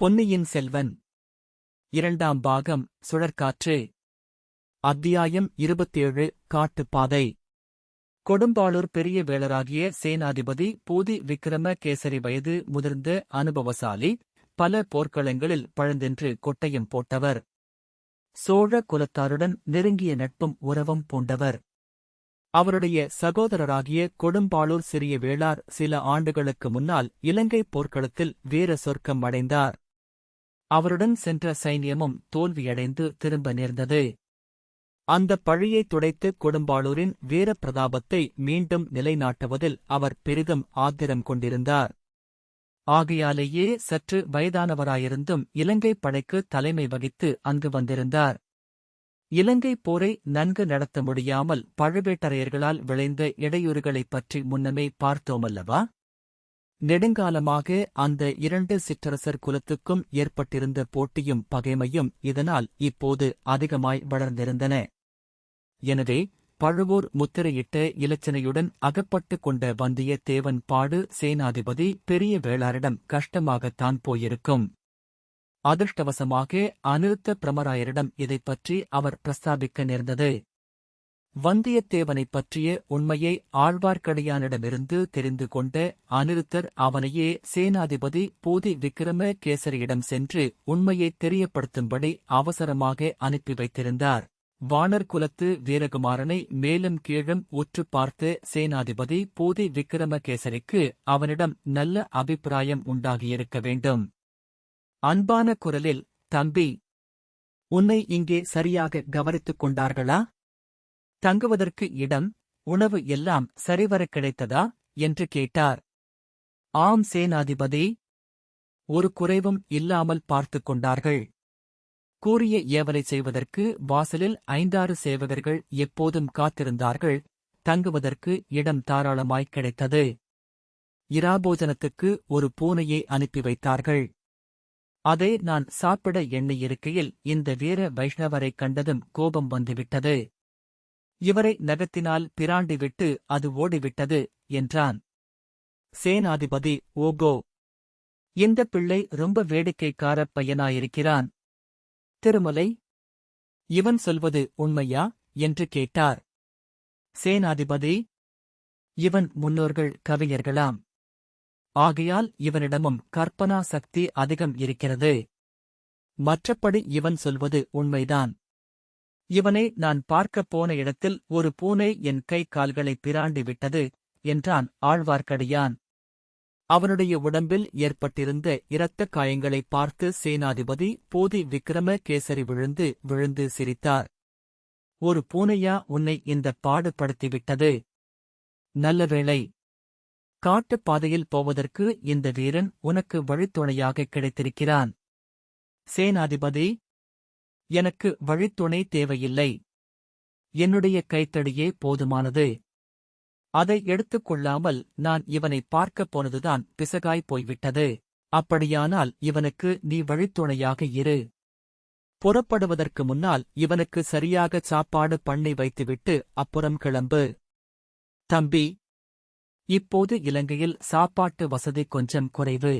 பொன்னியின் செல்வன். இரண்டாம் பாகம் சுழற்காற்று. அத்தியாயம் இருபத்தேழு காட்டுப்பாதை. கொடும்பாளூர் பெரிய வேளராகிய சேனாதிபதி பூதி விக்கிரம கேசரி வயது முதிர்ந்த அனுபவசாலி பல போர்க்களங்களில் பழந்தென்று கொட்டையும் போட்டவர். சோழ குலத்தாருடன் நெருங்கிய நட்பும் உறவும் பூண்டவர். அவருடைய சகோதரராகிய கொடும்பாளூர் சிறிய வேளார் சில ஆண்டுகளுக்கு முன்னால் இலங்கை போர்க்களத்தில் வீர சொர்க்கம் அடைந்தார். அவருடன் சென்ற சைன்யமும் தோல்வியடைந்து திரும்ப நேர்ந்தது. அந்த பழியை துடைத்து கொடும்பாளூரின் வீரப்பிரதாபத்தை மீண்டும் நிலைநாட்டுவதில் அவர் பெரிதும் ஆத்திரம் கொண்டிருந்தார். ஆகையாலேயே சற்று வயதானவராயிருந்தும் இலங்கை படைக்கு தலைமை வகித்து அங்கு வந்திருந்தார். இலங்கை போரை நன்கு நடத்த முடியாமல் பழுவேட்டரையர்களால் விளைந்த இடையூறுகளைப் பற்றி முன்னமே பார்த்தோமல்லவா? நெடுங்காலமாக அந்த இரண்டு சிற்றரசர் குலத்துக்கும் ஏற்பட்டிருந்த போட்டியும் பகைமையும் இதனால் இப்போது அதிகமாய் வளர்ந்திருந்தன. எனவே பழுவூர் முத்திரையிட்ட இலச்சனையுடன் அகப்பட்டுக் கொண்ட வந்தியத்தேவன் பாடு சேனாதிபதி பெரிய வேளாரிடம் கஷ்டமாகத்தான் போயிருக்கும். அதிர்ஷ்டவசமாக அனிருத்த பிரமராயரிடம் இதைப் பற்றி அவர் பிரஸ்தாபிக்க நேர்ந்தது. வந்தியத்தேவனைப் பற்றிய உண்மையை ஆழ்வார்க்கடியானிடமிருந்து தெரிந்து கொண்ட அனிருத்தர் அவனையே சேனாதிபதி பூதி விக்கிரம கேசரியிடம் சென்று உண்மையைத் தெரியப்படுத்தும்படி அவசரமாக அனுப்பி வைத்திருந்தார். வானர் குலத்து வீரகுமாரனை மேலும் கீழும் உற்று பார்த்த சேனாதிபதி பூதி விக்ரமகேசரிக்கு அவனிடம் நல்ல அபிப்பிராயம் உண்டாகியிருக்க வேண்டும். அன்பான குரலில் தம்பி உன்னை இங்கே சரியாக கவனித்துக் கொண்டார்களா? தங்குவதற்கு இடம் உணவு எல்லாம் சரிவர கிடைத்ததா? என்று கேட்டார். ஆம் சேனாதிபதி. ஒரு குறைவும் இல்லாமல் பார்த்துக் கொண்டார்கள். கூறிய ஏவலை செய்வதற்கு வாசலில் ஐந்தாறு சேவகர்கள் எப்போதும் காத்திருந்தார்கள். தங்குவதற்கு இடம் தாராளமாய் கிடைத்தது. இராபோஜனத்துக்கு ஒரு பூனையை அனுப்பி வைத்தார்கள். அதை நான் சாப்பிட எண்ணியிருக்கையில் இந்த வீர வைஷ்ணவரைக் கண்டதும் கோபம் வந்துவிட்டது. இவரை நகத்தினால் பிராண்டிவிட்டு அது ஓடிவிட்டது என்றான். சேனாதிபதி ஓகோ இந்த பிள்ளை ரொம்ப வேடிக்கைக்காரப் பையனாயிருக்கிறான். திருமலை இவன் சொல்வது உண்மையா? என்று கேட்டார். சேனாதிபதி இவன் முன்னோர்கள் கவிஞர்களாம். ஆகையால் இவனிடமும் கற்பனா சக்தி அதிகம் இருக்கிறது. மற்றபடி இவன் சொல்வது உண்மைதான். இவனை நான் பார்க்கப் போன இடத்தில் ஒரு பூனை என் கை கால்களை பிராண்டி விட்டது என்றான் ஆழ்வார்க்கடியான். அவனுடைய உடம்பில் ஏற்பட்டிருந்த இரத்தக் காயங்களைப் பார்த்து சேனாதிபதி போதி விக்கிரம கேசரி விழுந்து விழுந்து சிரித்தார். ஒரு பூனையா உன்னை இந்த பாடுபடுத்திவிட்டது. நல்ல வேளை. காட்டுப் பாதையில் போவதற்கு இந்த வீரன் உனக்கு வழித்துணையாக கிடைத்திருக்கிறான். சேனாதிபதி எனக்கு வழித்துணை தேவையில்லை. என்னுடைய கைத்தடியே போதுமானது. அதை எடுத்துக் கொள்ளாமல் நான் இவனை பார்க்கப் போனதுதான் பிசகாய் போய்விட்டது. அப்படியானால் இவனுக்கு நீ வழித்துணையாக இரு. புறப்படுவதற்கு முன்னால் இவனுக்கு சரியாக சாப்பாடு பண்ணி வைத்துவிட்டு அப்புறம் கிளம்பு. தம்பி இப்போது இலங்கையில் சாப்பாட்டு வசதி கொஞ்சம் குறைவு.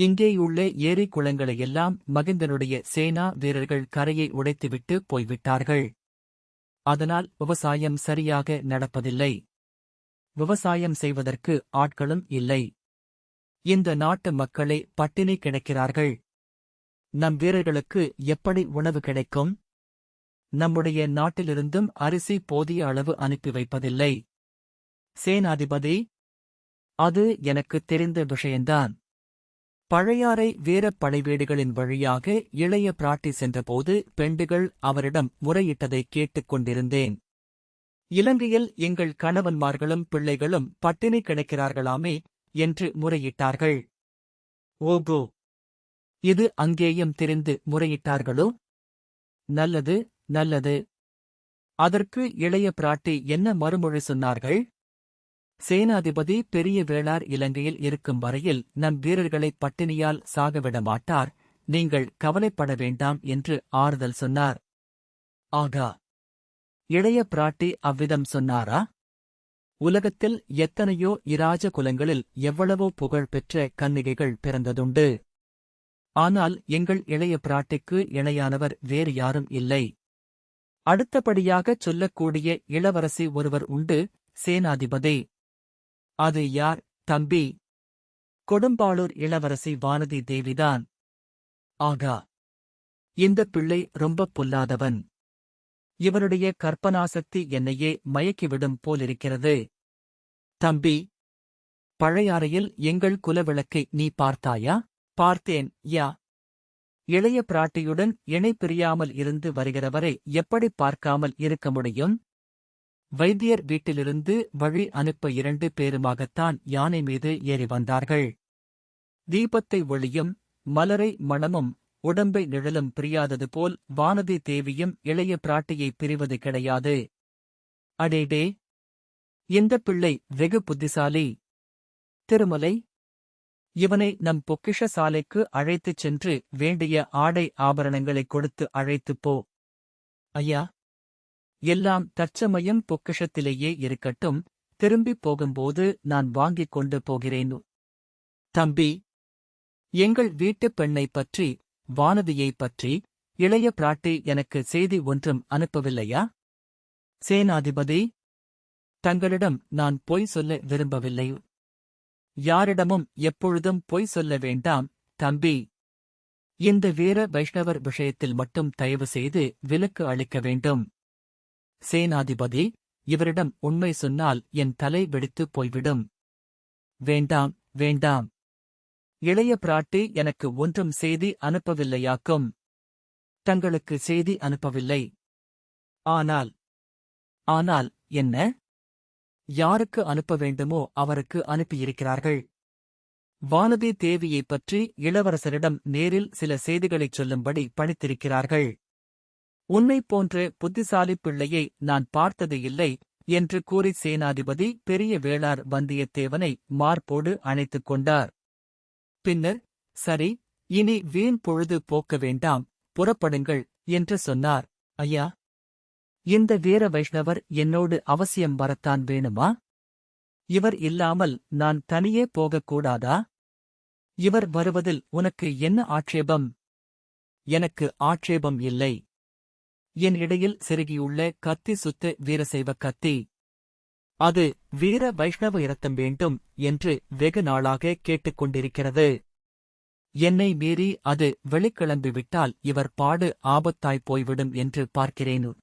இங்கேயுள்ள ஏரி குளங்களையெல்லாம் மகிந்தனுடைய சேனா வீரர்கள் கரையை உடைத்துவிட்டு போய்விட்டார்கள். அதனால் விவசாயம் சரியாக நடப்பதில்லை. விவசாயம் செய்வதற்கு ஆட்களும் இல்லை. இந்த நாட்டு மக்களே பட்டினி கிடக்கிறார்கள். நம் வீரர்களுக்கு எப்படி உணவு கிடைக்கும்? நம்முடைய நாட்டிலிருந்தும் அரிசி போதிய அளவு அனுப்பி வைப்பதில்லை. சேனாதிபதி அது எனக்கு தெரிந்த விஷயந்தான் பழையாறை வீரப் படைவீடுகளின் வழியாக இளைய பிராட்டி சென்றபோது பெண்டுகள் அவரிடம் முறையிட்டதைக் கேட்டுக் கொண்டிருந்தேன். இலங்கையில் எங்கள் கணவன்மார்களும் பிள்ளைகளும் பட்டினி கிடைக்கிறார்களாமே என்று முறையிட்டார்கள். ஓகோ இது அங்கேயும் தெரிந்து முறையிட்டார்களோ? நல்லது நல்லது. அதற்கு இளைய பிராட்டி என்ன மறுமொழி சொன்னார்கள்? சேனாதிபதி பெரிய வேளார் இலங்கையில் இருக்கும் வரையில் நம் வீரர்களை பட்டினியால் சாகவிட மாட்டார் நீங்கள் கவலைப்பட வேண்டாம் என்று ஆறுதல் சொன்னார். ஆகா. இளைய பிராட்டி அவ்விதம் சொன்னாரா? உலகத்தில் எத்தனையோ இராஜ குலங்களில் எவ்வளவோ புகழ் பெற்ற கன்னிகைகள் பிறந்ததுண்டு. ஆனால் எங்கள் இளைய பிராட்டிக்கு இணையானவர் வேறு யாரும் இல்லை. அடுத்தபடியாகச் சொல்லக்கூடிய இளவரசி ஒருவர் உண்டு சேனாதிபதி. அது யார்? தம்பி. கொடும்பாளூர் இளவரசி வானதி தேவிதான். ஆகா. இந்த பிள்ளை ரொம்ப பொல்லாதவன். இவருடைய கற்பனாசக்தி என்னையே மயக்கிவிடும் போலிருக்கிறது. தம்பி. பழையாறையில் எங்கள் குலவிளக்கை நீ பார்த்தாயா? பார்த்தேன் யா. இளைய பிராட்டியுடன் இணை பிரியாமல் இருந்து வருகிறவரை எப்படி பார்க்காமல் இருக்க முடியும்? வைத்தியர் வீட்டிலிருந்து வழி அனுப்ப இரண்டு பேருமாகத்தான் யானை மீது ஏறி வந்தார்கள். தீபத்தை ஒளியும் மலரை மணமும் உடம்பை நிழலும் பிரியாதது போல் வானதி தேவியும் இளைய பிராட்டியை பிரிவது கிடையாது. அடேடே! இந்த பிள்ளை வெகு புத்திசாலி. திருமலை! இவனை நம் பொக்கிஷ சாலைக்கு அழைத்துச் சென்று வேண்டிய ஆடை ஆபரணங்களைக் கொடுத்து அழைத்துப் போ. ஐயா! எல்லாம் தற்சமயம் பொக்கிஷத்திலேயே இருக்கட்டும் திரும்பிப் போகும்போது நான் வாங்கிக் கொண்டு போகிறேன். தம்பி எங்கள் வீட்டுப் பெண்ணைப் பற்றி வானதியைப் பற்றி இளைய பிராட்டி எனக்கு செய்தி ஒன்றும் அனுப்பவில்லையா? சேனாதிபதி தங்களிடம் நான் பொய் சொல்ல விரும்பவில்லை. யாரிடமும் எப்பொழுதும் பொய் சொல்ல வேண்டாம் தம்பி. இந்த வீர வைஷ்ணவர் விஷயத்தில் மட்டும் தயவு செய்து விலக்கு அளிக்க வேண்டும். சேனாதிபதி இவரிடம் உண்மை சொன்னால் என் தலை வெடித்துப் போய்விடும். வேண்டாம் வேண்டாம். இளைய பிராட்டி எனக்கு ஒன்றும் செய்தி அனுப்பவில்லையாக்கும். தங்களுக்கு செய்தி அனுப்பவில்லை. ஆனால் ஆனால் என்ன? யாருக்கு அனுப்ப வேண்டுமோ அவருக்கு அனுப்பியிருக்கிறார்கள். வானதி தேவியைப் பற்றி இளவரசரிடம் நேரில் சில செய்திகளைச் சொல்லும்படி பணித்திருக்கிறார்கள். உன்னை போன்ற புத்திசாலி பிள்ளையை நான் பார்த்தது இல்லை என்று கூறி சேனாதிபதி பெரிய வேளார் வந்தியத்தேவனை மார்போடு அணைத்துக் கொண்டார். பின்னர் சரி இனி வீண் பொழுது போக்க வேண்டாம் புறப்படுங்கள் என்று சொன்னார். ஐயா இந்த வீர வைஷ்ணவர் என்னோடு அவசியம் வரத்தான் வேணுமா? இவர் இல்லாமல் நான் தனியே போகக்கூடாதா இவர் வருவதில் உனக்கு என்ன ஆட்சேபம்? எனக்கு ஆட்சேபம் இல்லை. என் இடையில் செருகியுள்ள கத்தி சுத்த வீரசைவ கத்தி. அது வீர வைஷ்ணவ இரத்தம் வேண்டும் என்று வெகு நாளாக கேட்டுக்கொண்டிருக்கிறது. என்னை மீறி அது வெளிக்கிளம்பிவிட்டால் இவர் பாடு ஆபத்தாய்ப் போய்விடும் என்று பார்க்கிறேன்.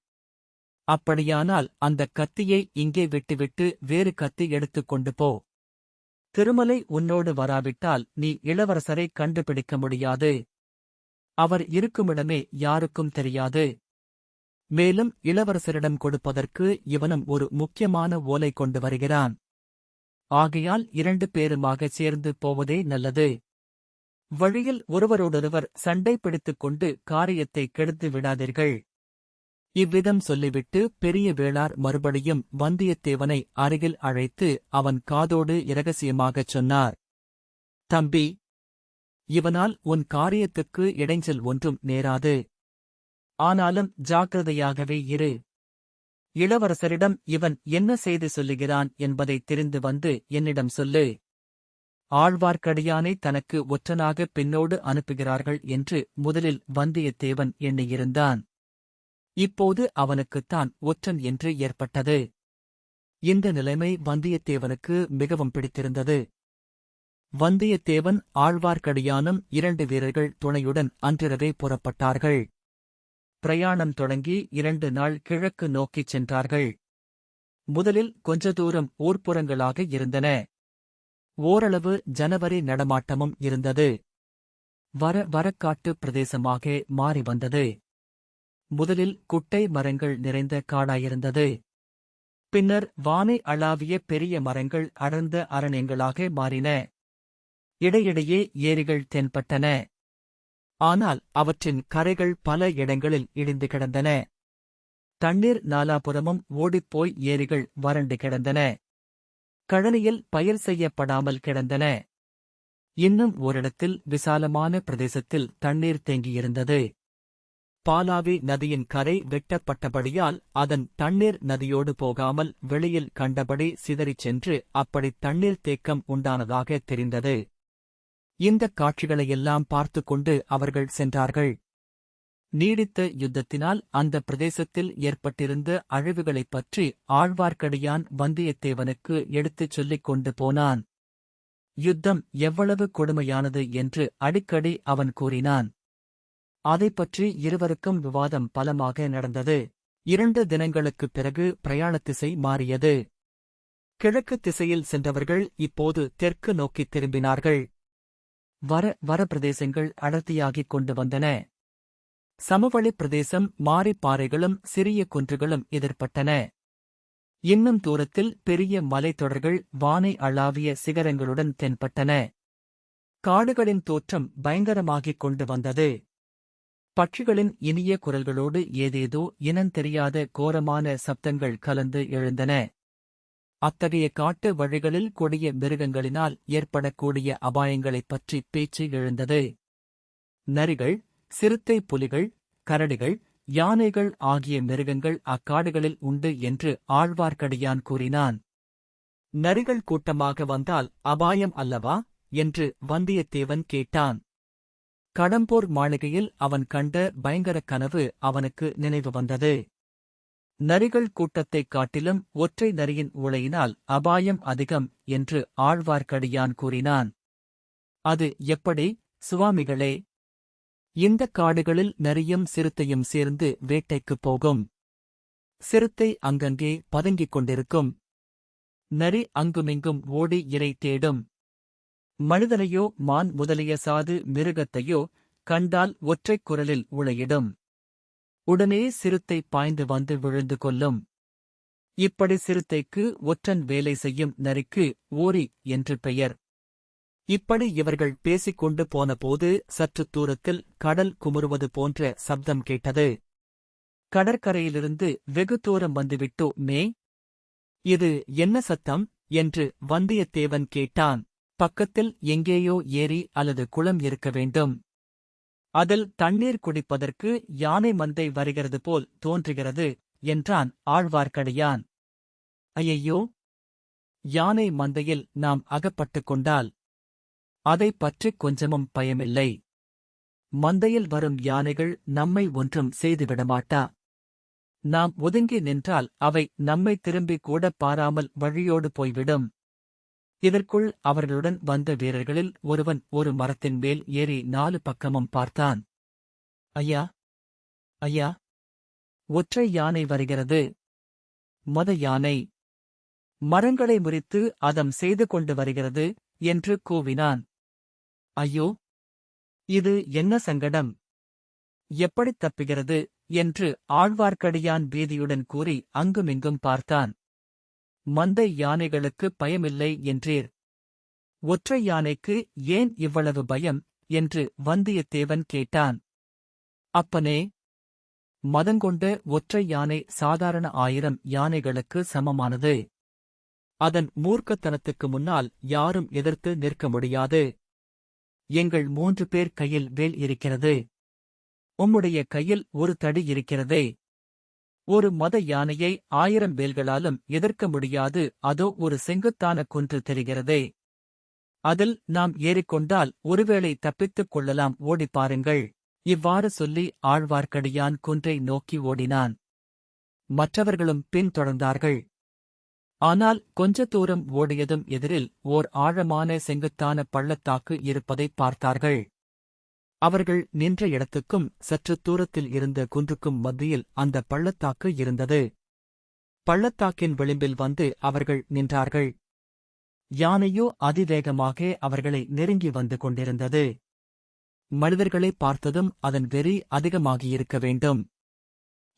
அப்படியானால் அந்த கத்தியை இங்கே விட்டுவிட்டு வேறு கத்தி எடுத்துக் கொண்டு போ. திருமலை உன்னோடு வராவிட்டால் நீ இளவரசரை கண்டுபிடிக்க முடியாது. அவர் இருக்குமிடமே யாருக்கும் தெரியாது. மேலும் இளவரசரிடம் கொடுப்பதற்கு இவனும் ஒரு முக்கியமான ஓலை கொண்டு வருகிறான். ஆகையால் இரண்டு பேருமாக சேர்ந்து போவதே நல்லது. வழியில் ஒருவரோடொருவர் சண்டை பிடித்துக் கொண்டு காரியத்தை கெடுத்து விடாதீர்கள். இவ்விதம் சொல்லிவிட்டு பெரிய வேளார் மறுபடியும் வந்தியத்தேவனை அருகில் அழைத்து அவன் காதோடு இரகசியமாகச் சொன்னார். தம்பி இவனால் உன் காரியத்துக்கு இடைஞ்சல் ஒன்றும் நேராது. ஆனாலும் ஜாக்கிரதையாகவே இரு. இளவரசரிடம் இவன் என்ன செய்து சொல்லுகிறான் என்பதை தெரிந்து வந்து என்னிடம் சொல்லு. ஆழ்வார்க்கடியானை தனக்கு ஒற்றனாக பின்னோடு அனுப்புகிறார்கள் என்று முதலில் வந்தியத்தேவன் எண்ணியிருந்தான். இப்போது அவனுக்குத்தான் ஒற்றன் என்று ஏற்பட்டது. இந்த நிலைமை வந்தியத்தேவனுக்கு மிகவும் பிடித்திருந்தது. வந்தியத்தேவன் ஆழ்வார்க்கடியானும் இரண்டு வீரர்கள் துணையுடன் அன்றிரவே புறப்பட்டார்கள். பிரயாணம் தொடங்கி இரண்டு நாள் கிழக்கு நோக்கிச் சென்றார்கள். முதலில் கொஞ்ச தூரம் ஊர்ப்புறங்களாக இருந்தன. ஓரளவு ஜனவரி நடமாட்டமும் இருந்தது. வர வரக்காட்டு பிரதேசமாக மாறி வந்தது. முதலில் குட்டை மரங்கள் நிறைந்த காடாயிருந்தது. பின்னர் வானை அளாவிய பெரிய மரங்கள் அடர்ந்த அரண்யங்களாக மாறின. இடையிடையே ஏரிகள் தென்பட்டன. ஆனால் அவற்றின் கரைகள் பல இடங்களில் இடிந்து கிடந்தன. தண்ணீர் நாலாபுறமும் ஓடிப்போய் ஏரிகள் வறண்டு கிடந்தன. கழனியில் பயிர் செய்யப்படாமல் கிடந்தன. இன்னும் ஓரிடத்தில் விசாலமான பிரதேசத்தில் தண்ணீர் தேங்கியிருந்தது. பாலாவி நதியின் கரை வெட்டப்பட்டபடியால் அதன் தண்ணீர் நதியோடு போகாமல் வெளியில் கண்டபடி சிதறிச் சென்று அப்படி தண்ணீர் தேக்கம் உண்டானதாக தெரிந்தது. இந்தக் காட்சிகளையெல்லாம் பார்த்து கொண்டு அவர்கள் சென்றார்கள். நீடித்த யுத்தத்தினால் அந்த பிரதேசத்தில் ஏற்பட்டிருந்த அழிவுகளைப் பற்றி ஆழ்வார்க்கடியான் வந்தியத்தேவனுக்கு எடுத்துச் சொல்லிக் கொண்டு போனான். யுத்தம் எவ்வளவு கொடுமையானது என்று அடிக்கடி அவன் கூறினான். அதைப் பற்றி இருவருக்கும் விவாதம் பலமாக நடந்தது. இரண்டு தினங்களுக்குப் பிறகு பிரயாண திசை மாறியது. கிழக்கு திசையில் சென்றவர்கள் இப்போது தெற்கு நோக்கித் திரும்பினார்கள். வர வர பிரதேசங்கள் அடர்த்தியாகிக் கொண்டு வந்தன. சமவெளிப் பிரதேசம் மாறி பாறைகளும் சிறிய குன்றுகளும் எதிர்ப்பட்டன இன்னும் தூரத்தில் பெரிய மலைத்தொடர்கள் வானை அளாவிய சிகரங்களுடன் தென்பட்டன. காடுகளின் தோற்றம் பயங்கரமாகிக் கொண்டு வந்தது. பட்சிகளின் இனிய குரல்களோடு ஏதேதோ இனந்தெரியாத கோரமான சப்தங்கள் கலந்து எழுந்தன. அத்தகைய காட்டு வழிகளில் கொடிய மிருகங்களினால் ஏற்படக்கூடிய அபாயங்களைப் பற்றி பேச்சு எழுந்தது. நரிகள் சிறுத்தை புலிகள் கரடிகள் யானைகள் ஆகிய மிருகங்கள் அக்காடுகளில் உண்டு என்று ஆழ்வார்க்கடியான் கூறினான். நரிகள் கூட்டமாக வந்தால் அபாயம் அல்லவா? என்று வந்தியத்தேவன் கேட்டான். கடம்பூர் மாளிகையில் அவன் கண்ட பயங்கரக் கனவு அவனுக்கு நினைவு வந்தது. நரிகள் கூட்டத்தைக் காட்டிலும் ஒற்றை நரியின் உளையினால் அபாயம் அதிகம் என்று ஆழ்வார்க்கடியான் கூறினான். அது எப்படி சுவாமிகளே? இந்தக் காடுகளில் நரியும் சிறுத்தையும் சேர்ந்து வேட்டைக்குப் போகும். சிறுத்தை அங்கங்கே பதுங்கிக் கொண்டிருக்கும். நரி அங்குமிங்கும் ஓடி இறை தேடும். மனிதனையோ மான் முதலிய சாது மிருகத்தையோ கண்டால் ஒற்றைக் குரலில் உளையிடும். உடனே சிறுத்தை பாய்ந்து வந்து விழுந்து கொல்லும். இப்படி சிறுத்தைக்கு ஒற்றன் வேலை செய்யும் நரிக்கு ஓரி என்று பெயர். இப்படி இவர்கள் பேசிக்கொண்டு போனபோது சற்று தூரத்தில் கடல் குமுறுவது போன்ற சப்தம் கேட்டது. கடற்கரையிலிருந்து வெகு தூரம் வந்துவிட்டோ மே இது என்ன சத்தம்? என்று வந்தியத்தேவன் கேட்டான். பக்கத்தில் எங்கேயோ ஏரி அல்லது குளம் இருக்க வேண்டும். அதில் தண்ணீர் குடிப்பதற்கு யானை மந்தை வருகிறது போல் தோன்றுகிறது என்றான் ஆழ்வார்க்கடியான். ஐயையோ! யானை மந்தையில் நாம் அகப்பட்டுக் கொண்டால் அதைப் பற்றி கொஞ்சமும் பயமில்லை. மந்தையில் வரும் யானைகள் நம்மை ஒன்றும் செய்துவிடமாட்டா? நாம் ஒதுங்கி நின்றால் அவை நம்மை திரும்பிக் கூட பாராமல் வழியோடு போய்விடும். இதற்குள் அவர்களுடன் வந்த வீரர்களில் ஒருவன் ஒரு மரத்தின் மேல் ஏறி நாலு பக்கமும் பார்த்தான். ஐயா ஐயா ஒற்றை யானை வருகிறது. மத யானை மரங்களை முறித்து அதம் செய்து கொண்டு வருகிறது என்று கூவினான். ஐயோ இது என்ன சங்கடம்? எப்படித் தப்புகிறது? என்று ஆழ்வார்க்கடியான் பீதியுடன் கூறி அங்குமிங்கும் பார்த்தான். மந்தை யானைகளுக்கு பயமில்லை என்றீர். ஒற்றை யானைக்கு ஏன் இவ்வளவு பயம்? என்று வந்தியத்தேவன் கேட்டான். அப்பனே மதங்கொண்ட ஒற்றை யானை சாதாரண ஆயிரம் யானைகளுக்கு சமமானது. அதன் மூர்க்கத்தனத்துக்கு முன்னால் யாரும் எதிர்த்து நிற்க முடியாது. எங்கள் மூன்று பேர் கையில் வேல் இருக்கிறது. உம்முடைய கையில் ஒரு தடி இருக்கிறதே. ஒரு மத யானையை ஆயிரம் வேல்களாலும் எதிர்க்க முடியாது அதோ ஒரு செங்குத்தான குன்று தெரிகிறதே. அதில் நாம் ஏறிக்கொண்டால் ஒருவேளை தப்பித்துக் கொள்ளலாம் ஓடிப் பாருங்கள். இவ்வாறு சொல்லி ஆழ்வார்க்கடியான் குன்றை நோக்கி ஓடினான். மற்றவர்களும் பின்தொடர்ந்தார்கள் ஆனால் கொஞ்ச தூரம் ஓடியதும் எதிரில் ஓர் ஆழமான செங்குத்தான பள்ளத்தாக்கு இருப்பதைப் பார்த்தார்கள். அவர்கள் நின்ற இடத்துக்கும் சற்று தூரத்தில் இருந்த குன்றுக்கும் மத்தியில் அந்த பள்ளத்தாக்கு இருந்தது. பள்ளத்தாக்கின் விளிம்பில் வந்து அவர்கள் நின்றார்கள். யானையோ அதிவேகமாக அவர்களை நெருங்கி வந்து கொண்டிருந்தது. மனிதர்களை பார்த்ததும் அதன் வெறி அதிகமாகியிருக்க வேண்டும்.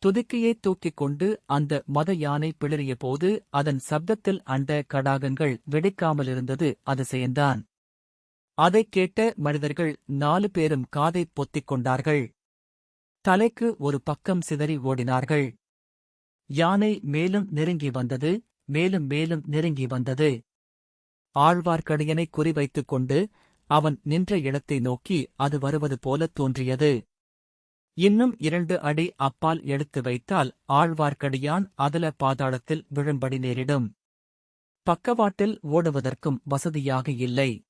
துதிக்கையை தூக்கிக் கொண்டு அந்த மத யானை பிளறிய போது அதன் சப்தத்தில் அண்ட கடாகங்கள் வெடிக்காமலிருந்தது அதிசயந்தான் அதைக் கேட்ட மனிதர்கள் நாலு பேரும் காதைப் பொத்திக் கொண்டார்கள். தலைக்கு ஒரு பக்கம் சிதறி ஓடினார்கள். யானை மேலும் நெருங்கி வந்தது மேலும் மேலும் நெருங்கி வந்தது. ஆழ்வார்க்கடியனை குறிவைத்துக் கொண்டு அவன் நின்ற இடத்தை நோக்கி அது வருவது போலத் தோன்றியது. இன்னும் இரண்டு அடி அப்பால் எடுத்து வைத்தால் ஆழ்வார்க்கடியான் அதல பாதாளத்தில் விழும்படி நேரிடும். பக்கவாட்டில் ஓடுவதற்கும் வசதியாக இல்லை.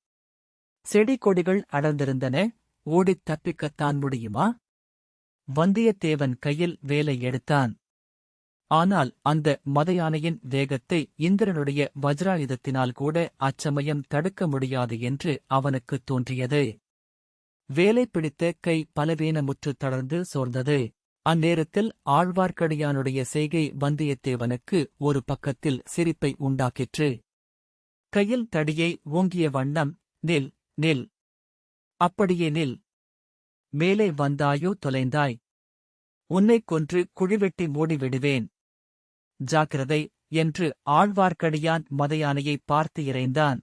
செடி கொடிகள் அடர்ந்திருந்தன. ஓடித் தப்பிக்கத்தான் முடியுமா? வந்தியத்தேவன் கையில் வேலை எடுத்தான். ஆனால் அந்த மதயானையின் வேகத்தை இந்திரனுடைய வஜ்ராயுதத்தினால் கூட அச்சமயம் தடுக்க முடியாது என்று அவனுக்குத் தோன்றியது. வேலை பிடித்த கை பலவீனமுற்று தளர்ந்து சோர்ந்தது. அந்நேரத்தில் ஆழ்வார்க்கடியானுடைய செய்கை வந்தியத்தேவனுக்கு ஒரு பக்கத்தில் சிரிப்பை உண்டாக்கிற்று. கையில் தடியை ஓங்கிய வண்ணம் நில் நில். அப்படியே நில். மேலே வந்தாயோ தொலைந்தாய். உன்னைக் கொன்று குழிவெட்டி மூடிவிடுவேன். ஜாக்கிரதை என்று ஆழ்வார்க்கடியான் மதையானையை பார்த்து இறைந்தான்.